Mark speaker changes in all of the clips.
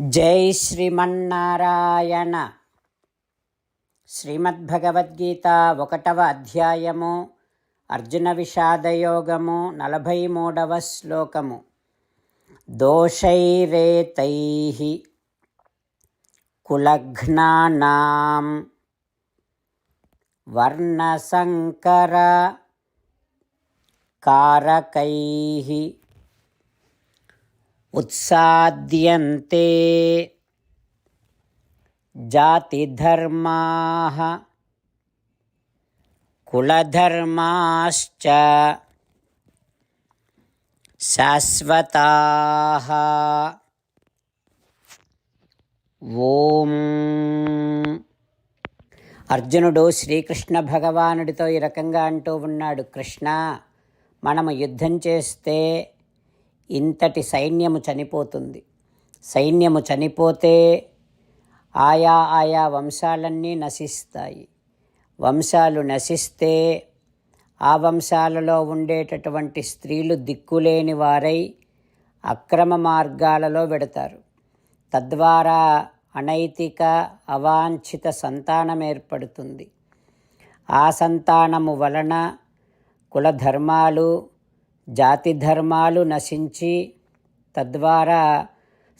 Speaker 1: జై శ్రీమన్నారాయణ. శ్రీమద్భగవద్గీత ఒకటవ అధ్యాయము అర్జున విషాదయోగము నలభై మూడవ శ్లోకము. దోషైరేతై కులఘ్నానాం వర్ణసంకర కారకై उत्साद्यन्ते जातिधर्माः कुलधर्माश्च शाश्वताः ఓం అర్జునుడు శ్రీకృష్ణ భగవానుడితో ఈ రకంగా అంటూ ఉన్నాడు కృష్ణ మనము యుద్ధం చేస్తే ఇంతటి సైన్యము చనిపోతుంది. సైన్యము చనిపోతే ఆయా ఆయా వంశాలన్నీ నశిస్తాయి. వంశాలు నశిస్తే ఆ వంశాలలో ఉండేటటువంటి స్త్రీలు దిక్కులేని వారై అక్రమ మార్గాలలో వెడతారు. తద్వారా అనైతిక అవాంఛిత సంతానం ఏర్పడుతుంది. ఆ సంతానము వలన కులధర్మాలు జాతి ధర్మాలు నశించి తద్వారా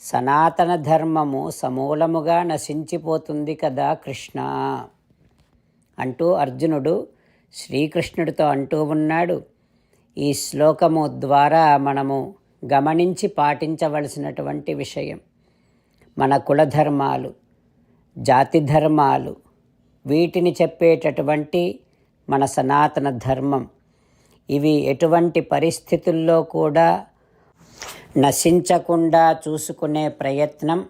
Speaker 1: సనాతన ధర్మము సమూలముగా నశించిపోతుంది కదా కృష్ణ. అంటూ అర్జునుడు శ్రీకృష్ణుడితో అంటూ ఉన్నాడు. ఈ శ్లోకము ద్వారా మనము గమనించి పాటించవలసినటువంటి విషయం. మన కులధర్మాలు జాతి ధర్మాలు వీటిని చెప్పేటటువంటి మన సనాతన ధర్మం ఇవి ఎటువంటి పరిస్థితుల్లో కూడా నశించకుండా చూసుకునే ప్రయత్నం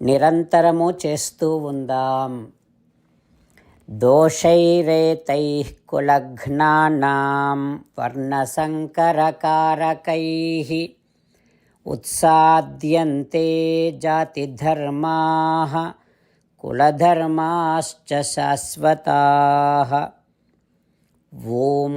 Speaker 1: నిరంతరము చేస్తూ ఉందాం. దోషైరేతై కులఘ్నానాం వర్ణసంకరకారకై ఉత్సాద్యంతే జాతిధర్మా కులధర్మాశ్చ శాశ్వతా. ఓం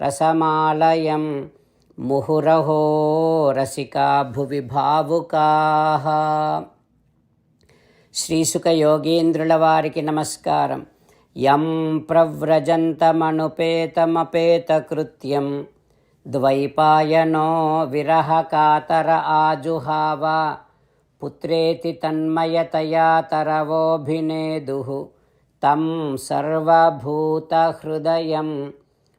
Speaker 1: రసమాలయం ముహురహో రసికా భువి భావుకాః శ్రీసుఖయోగీంద్రుల వారికి నమస్కారం. యం ప్రవ్రజంతమనుపేతమపేతకృత్యం ద్వైపాయనో విరహ కాతర ఆజుహావ పుత్రేతి తన్మయతయా తరవోభినేదు తం సర్వభూతహృదయం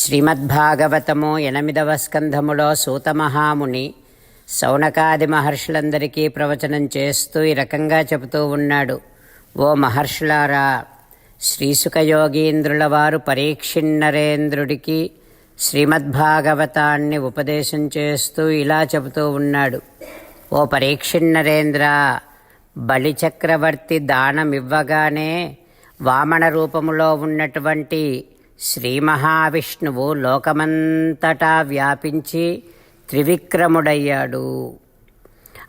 Speaker 1: శ్రీమద్భాగవతము ఎనిమిదవ స్కంధములో సూతమహాముని సౌనకాది మహర్షులందరికీ ప్రవచనం చేస్తూ ఈ రకంగా చెబుతూ ఉన్నాడు. ఓ మహర్షులారా శ్రీసుఖయోగీంద్రుల వారు పరీక్షిన్నరేంద్రుడికి శ్రీమద్భాగవతాన్ని ఉపదేశం చేస్తూ ఇలా చెబుతూ ఉన్నాడు. ఓ పరీక్షిన్నరేంద్ర బలిచక్రవర్తి దానమివ్వగానే వామన రూపములో ఉన్నటువంటి శ్రీ మహావిష్ణువు లోకమంతటా వ్యాపించి త్రివిక్రముడయ్యాడు.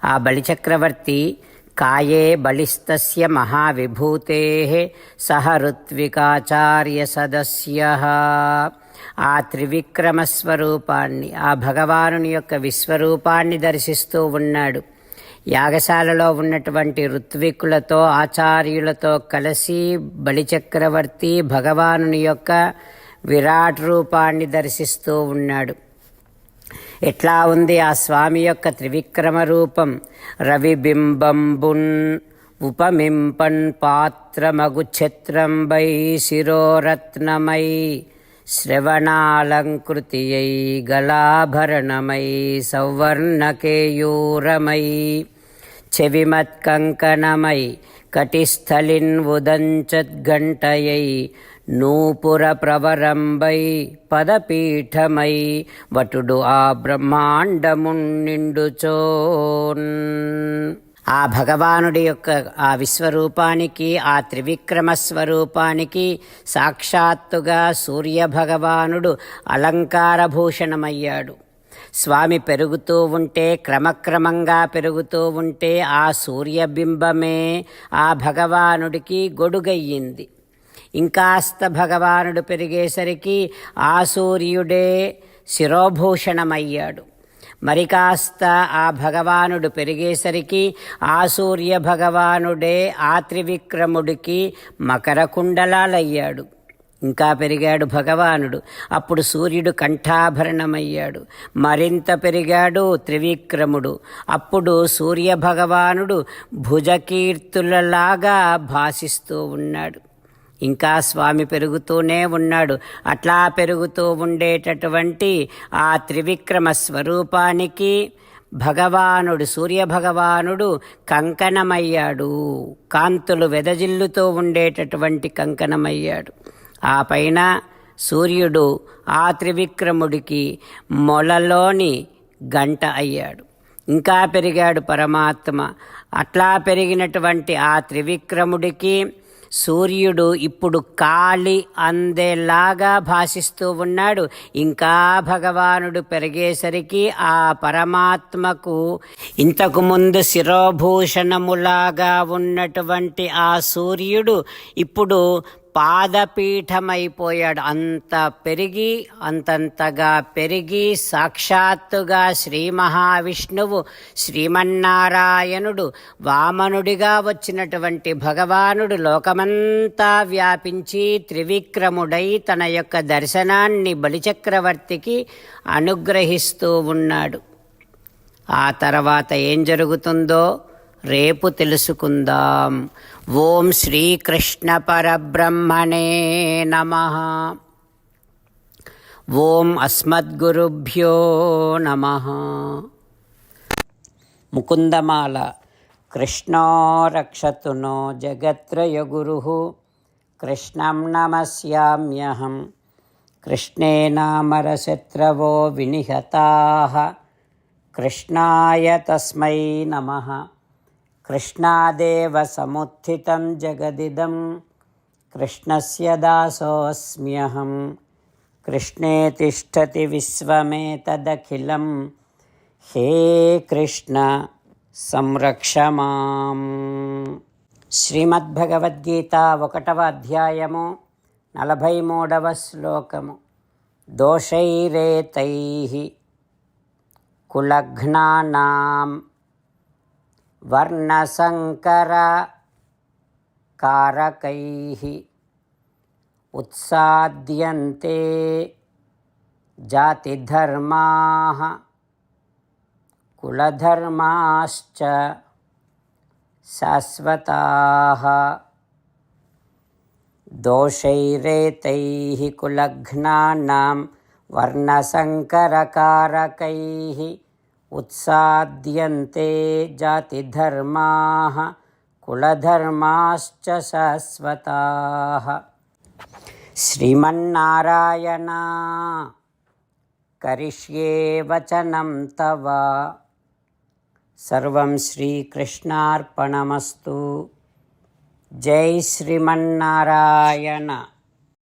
Speaker 1: ఆ బలిచక్రవర్తి కాయే బలిస్తస్య మహావిభూతే సహ ఋత్వికాచార్య సదస్య. ఆ త్రివిక్రమస్వరూపాన్ని ఆ భగవానుని యొక్క విశ్వరూపాన్ని దర్శిస్తూ ఉన్నాడు. యాగశాలలో ఉన్నటువంటి ఋత్వికులతో ఆచార్యులతో కలిసి బలిచక్రవర్తి భగవానుని యొక్క విరాట్ రూపాన్ని దర్శిస్తూ ఉన్నాడు. ఎట్లా ఉంది ఆ స్వామి యొక్క త్రివిక్రమ రూపం? రవిబింబంబున్ ఉపమింపన్ పాత్రమగు ఛత్రంబై శిరోరత్నమై శ్రవణాలంకృతియై గలాభరణమై సౌవర్ణకేయూరమై చెవిమత్కంకణమై కటిస్థలిన్ ఉదంచద్ఘంటయై నూపుర ప్రవరంబై పదపీఠమై వటుడు ఆ బ్రహ్మాండముండిండుచోన్ ఆ భగవానుడి యొక్క ఆ విశ్వరూపానికి ఆ త్రివిక్రమ స్వరూపానికి సాక్షాత్తుగా సూర్య భగవానుడు అలంకారభూషణమయ్యాడు. స్వామి పెరుగుతూ ఉంటే క్రమక్రమంగా పెరుగుతూ ఉంటే ఆ సూర్యబింబమే ఆ భగవానుడికి గొడుగయ్యింది. ఇంకాస్త భగవానుడు పెరిగేసరికి ఆ సూర్యుడే శిరోభూషణమయ్యాడు. మరి కాస్త ఆ భగవానుడు పెరిగేసరికి ఆ సూర్య భగవానుడే ఆ త్రివిక్రముడికి మకర కుండలాలయ్యాడు. ఇంకా పెరిగాడు భగవానుడు. అప్పుడు సూర్యుడు కంఠాభరణమయ్యాడు. మరింత పెరిగాడు త్రివిక్రముడు. అప్పుడు సూర్య భగవానుడు భుజకీర్తులలాగా భాసిస్తూ ఉన్నాడు. ఇంకా స్వామి పెరుగుతూనే ఉన్నాడు. అట్లా పెరుగుతూ ఉండేటటువంటి ఆ త్రివిక్రమ స్వరూపానికి భగవానుడు సూర్యభగవానుడు కంకణమయ్యాడు. కాంతులు వెదజిల్లుతూ ఉండేటటువంటి కంకణమయ్యాడు. ఆ పైన సూర్యుడు ఆ త్రివిక్రముడికి మొలలోని గంట అయ్యాడు. ఇంకా పెరిగాడు పరమాత్మ. అట్లా పెరిగినటువంటి ఆ త్రివిక్రముడికి సూర్యుడు ఇప్పుడు కాలి అందేలాగా భాషిస్తూ ఉన్నాడు. ఇంకా భగవానుడు పెరిగేసరికి ఆ పరమాత్మకు ఇంతకుముందు శిరోభూషణములాగా ఉన్నటువంటి ఆ సూర్యుడు ఇప్పుడు పాదపీఠమైపోయాడు. అంత పెరిగి అంతంతగా పెరిగి సాక్షాత్తుగా శ్రీ మహావిష్ణువు శ్రీమన్నారాయణుడు వామనుడిగా వచ్చినటువంటి భగవానుడు లోకమంతా వ్యాపించి త్రివిక్రముడై తన యొక్క దర్శనాన్ని బలిచక్రవర్తికి అనుగ్రహిస్తూ ఉన్నాడు. ఆ తర్వాత ఏం జరుగుతుందో రేపు తెలుసుకుందాం. ఓం శ్రీకృష్ణ పరబ్రహ్మణే నమ. ఓం అస్మద్గురుభ్యో నమ. ముకుందమాల కృష్ణో రక్షతు జగత్రయగురు. కృష్ణం నమస్యామ్యహం. కృష్ణే నామరశత్రవో వినిహతాः. కృష్ణాయ తస్మై నమః. कृष्णादेव समुत्थितं जगदिदं कृष्णस्य दासोऽस्म्यहं कृष्णे तिष्ठति विश्वमेतदखिलं हे कृष्ण సంరక్ష మాం శ్రీమద్భగవద్గీత ఒకటవ అధ్యాయము నలభై మూడవ శ్లోకము దోషైరేతై కులఘ్నానాం वर्णसङ्करकारकैः उत्साद्यन्ते जातिधर्माः कुलधर्माश्च शाश्वताः दोषैरेतैः कुलघ्नानां वर्णसङ्करकारकैः उत्साद्यन्ते जातिधर्माः कुलधर्माश्च शाश्वताः श्रीमन्नारायण करिष्ये वचनं तव सर्वं श्रीकृष्णार्पणमस्तु जय श्रीमन्नारायण